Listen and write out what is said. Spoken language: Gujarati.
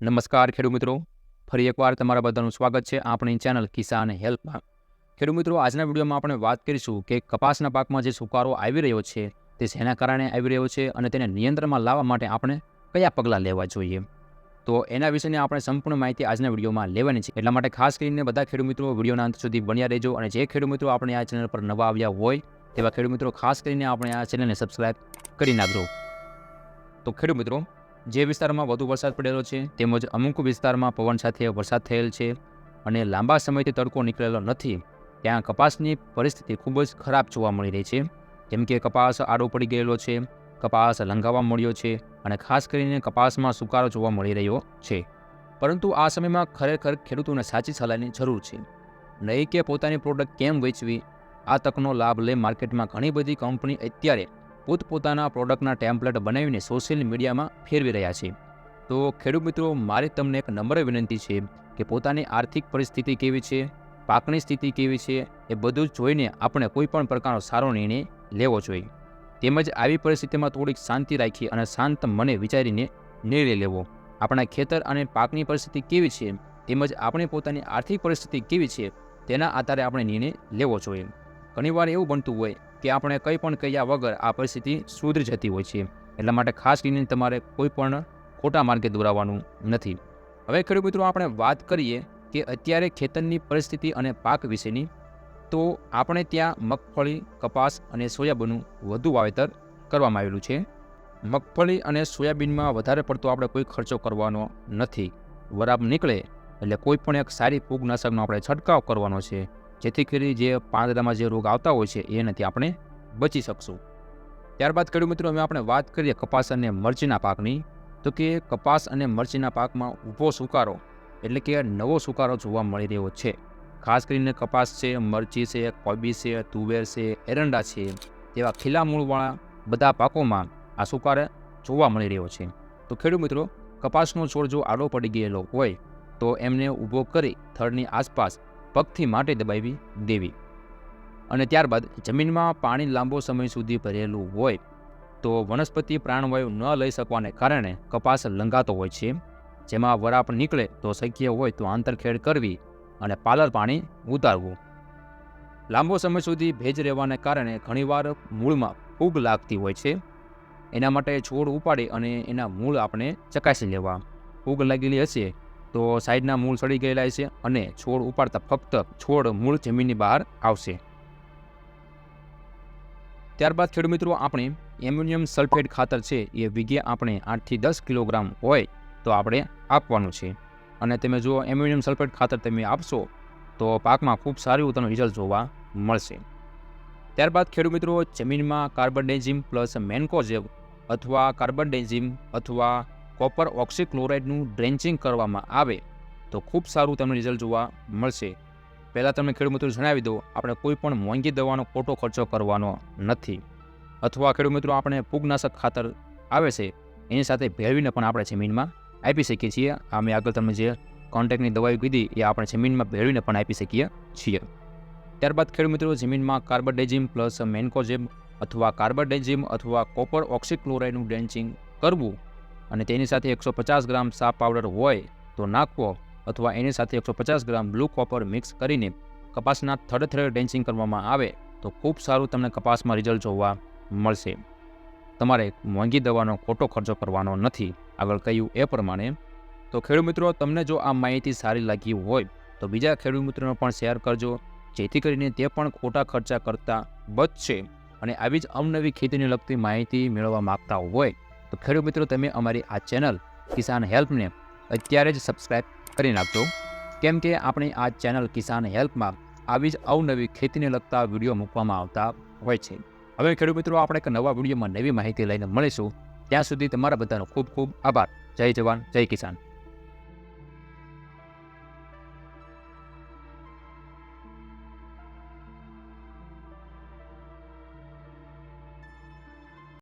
નમસ્કાર ખેડૂત મિત્રો. ફરી એકવાર તમારા બધાનું સ્વાગત છે આપણી ચેનલ કિસાન હેલ્પમાં. ખેડૂત મિત્રો, આજના વિડીયોમાં આપણે વાત કરીશું કે કપાસના પાકમાં જે સુકારો આવી રહ્યો છે તે શેના કારણે આવી રહ્યો છે અને તેને નિયંત્રણમાં લાવવા માટે આપણે કયા પગલાં લેવા જોઈએ? તો એના વિશેની આપણે સંપૂર્ણ માહિતી આજના વિડીયોમાં લેવાની છે. એટલા માટે ખાસ કરીને બધા ખેડૂત મિત્રો વિડીયોના અંત સુધી બન્યા રહેજો અને જે ખેડૂત મિત્રો આપણે આ ચેનલ પર નવા આવ્યા હોય તેવા ખેડૂત મિત્રો, ખાસ કરીને આપણે આ ચેનલને સબસ્ક્રાઈબ કરી નાખજો. તો ખેડૂત મિત્રો જે વિસ્તારમાં વધુ વરસાદ પડેલો છે, તેમજ અમુક વિસ્તારમાં પવન સાથે વરસાદ થયેલ છે અને લાંબા સમયથી તડકો નીકળેલો નથી, ત્યાં કપાસની પરિસ્થિતિ ખૂબ જ ખરાબ જોવા મળી રહી છે. જેમ કે કપાસ આડો પડી ગયેલો છે, કપાસ લંઘાવા મળ્યો છે અને ખાસ કરીને કપાસમાં સુકારો જોવા મળી રહ્યો છે. પરંતુ આ સમયમાં ખરેખર ખેડૂતોને સાચી સલાહની જરૂર છે. નહીં કે પોતાની પ્રોડક્ટ કેમ વેચવી? આ તકનો લાભ લે માર્કેટમાં ઘણી બધી કંપની અત્યારે પોતપોતાના પ્રોડક્ટના ટેમ્પલેટ બનાવીને સોશિયલ મીડિયામાં ફેરવી રહ્યા છે. તો ખેડૂત મિત્રો, મારી તમને એક નમ્ર વિનંતી છે કે પોતાની આર્થિક પરિસ્થિતિ કેવી છે, પાકની સ્થિતિ કેવી છે, એ બધું જ જોઈને આપણે કોઈપણ પ્રકારનો સારો નિર્ણય લેવો જોઈએ. તેમજ આવી પરિસ્થિતિમાં થોડીક શાંતિ રાખી અને શાંત મને વિચારીને નિર્ણય લેવો. આપણા ખેતર અને પાકની પરિસ્થિતિ કેવી છે, તેમજ આપણી પોતાની આર્થિક પરિસ્થિતિ કેવી છે, તેના આધારે આપણે નિર્ણય લેવો જોઈએ. ઘણીવાર એવું બનતું હોય કે આપણે કંઈ પણ કહ્યા વગર આ પરિસ્થિતિ સુધરી જતી હોય છે. એટલા માટે ખાસ કરીને તમારે કોઈ પણ ખોટા માર્ગે દોરાવવાનું નથી. હવે ખેડૂત મિત્રો, આપણે વાત કરીએ કે અત્યારે ખેતરની પરિસ્થિતિ અને પાક વિશેની. તો આપણે ત્યાં મગફળી, કપાસ અને સોયાબીનનું વધુ વાવેતર કરવામાં આવેલું છે. મગફળી અને સોયાબીનમાં વધારે પડતો આપણે કોઈ ખર્ચો કરવાનો નથી. વરાબ નીકળે એટલે કોઈ પણ એક સારી ફૂગનાશકનો આપણે છંટકાવ કરવાનો છે. જેથી કરી જે પાંદડામાં જે રોગ આવતા હોય છે, એનાથી આપણે બચી શકશું. ત્યારબાદ ખેડૂત મિત્રો અમે આપણે વાત કરીએ કપાસ અને મરચીના પાકની. તો કે કપાસ અને મરચીના પાકમાં ઊભો સુકારો, એટલે કે નવો સુકારો જોવા મળી રહ્યો છે. ખાસ કરીને કપાસ છે, મરચી છે, કોબી છે, તુવેર છે, એરંડા છે, તેવા ખીલા મૂળવાળા બધા પાકોમાં આ સુકારો જોવા મળી રહ્યો છે. તો ખેડૂત મિત્રો, કપાસનો છોડ જો આડો પડી ગયેલો હોય, તો એમને ઊભો કરી થડની આસપાસ પગથી માટી દબાવી દેવી. અને ત્યારબાદ જમીનમાં પાણી લાંબો સમય સુધી ભરેલું હોય, તો વનસ્પતિ પ્રાણવાયુ ન લઈ શકવાને કારણે કપાસ લંઘાતો હોય છે. જેમાં વરાપ નીકળે તો શક્ય હોય તો આંતરખેડ કરવી અને પાલર પાણી ઉતારવું. લાંબો સમય સુધી ભેજ રહેવાને કારણે ઘણીવાર મૂળમાં ફૂગ લાગતી હોય છે. એના માટે છોડ ઉપાડી અને એના મૂળ આપણે ચકાસી લેવા. ફૂગ લાગેલી હશે તો સાઈડના મૂળ સડી ગયેલા છે અને છોડ ઉપાડતા ફક્ત છોડ મૂળ જમીનની બહાર આવશે. ત્યારબાદ ખેડૂત મિત્રો, આપણે એમ્યુનિયમ સલ્ફેટ ખાતર છે એ વીઘે આપણે આઠથી દસ કિલોગ્રામ હોય તો આપણે આપવાનું છે. અને તમે જો એમ્યુનિયમ સલ્ફેટ ખાતર તમે આપશો તો પાકમાં ખૂબ સારું તમને રિઝલ્ટ જોવા મળશે. ત્યારબાદ ખેડૂત મિત્રો, જમીનમાં કાર્બનડેઝિમ પ્લસ મેન્કોઝેવ અથવા કાર્બન ડેન્ઝિમ અથવા કોપર ઓક્સિક્લોરાઇડનું ડ્રેન્ચિંગ કરવામાં આવે તો ખૂબ સારું તમને રિઝલ્ટ જોવા મળશે. પહેલાં તમને ખેડૂત મિત્રો જણાવી દો આપણે કોઈ પણ મોંઘી દવાનો ખોટો ખર્ચો કરવાનો નથી. અથવા ખેડૂત મિત્રો, આપણે ફૂગનાશક ખાતર આવે છે, એની સાથે ભેળવીને પણ આપણે જમીનમાં આપી શકીએ છીએ. આ આગળ તમે જે કોન્ટેક્ટની દવાઈ કીધી, એ આપણે જમીનમાં ભેળવીને પણ આપી શકીએ છીએ. ત્યારબાદ ખેડૂત મિત્રો, જમીનમાં કાર્બોડેઝિમ પ્લસ મેન્કોજેમ અથવા કાર્બોડેઝિમ અથવા કોપર ઓક્સિક્લોરાઇડનું ડેન્ચિંગ કરવું અને તેની સાથે એકસો પચાસ ગ્રામ સાપ પાવડર હોય તો નાખવો અથવા એની સાથે એકસો પચાસ ગ્રામ બ્લુ કોપર મિક્સ કરીને કપાસના થડે થડે ડેન્સિંગ કરવામાં આવે તો ખૂબ સારું તમને કપાસમાં રિઝલ્ટ જોવા મળશે. તમારે મોંઘી દવાનો ખોટો ખર્ચો કરવાનો નથી. આગળ કહ્યું એ પ્રમાણે. તો ખેડૂત મિત્રો, તમને જો આ માહિતી સારી લાગી હોય તો બીજા ખેડૂત મિત્રોને પણ શેર કરજો. જેથી કરીને તે પણ ખોટા ખર્ચા કરતાં બચશે અને આવી જ અવનવી ખેતીને લગતી માહિતી મેળવવા માગતા હોય તો ખેડૂત મિત્રો, તમે અમારી આ ચેનલ કિસાન હેલ્પને અત્યારે જ સબસ્ક્રાઈબ કરી નાખજો. કેમ કે આપણી આ ચેનલ કિસાન હેલ્પમાં આવી જ અવનવી ખેતીને લગતા વીડિયો મૂકવામાં આવતા હોય છે. હવે ખેડૂત મિત્રો, આપણે એક નવા વિડીયોમાં નવી માહિતી લઈને મળીશું. ત્યાં સુધી તમારા બધાનો ખૂબ ખૂબ આભાર. જય જવાન, જય કિસાન.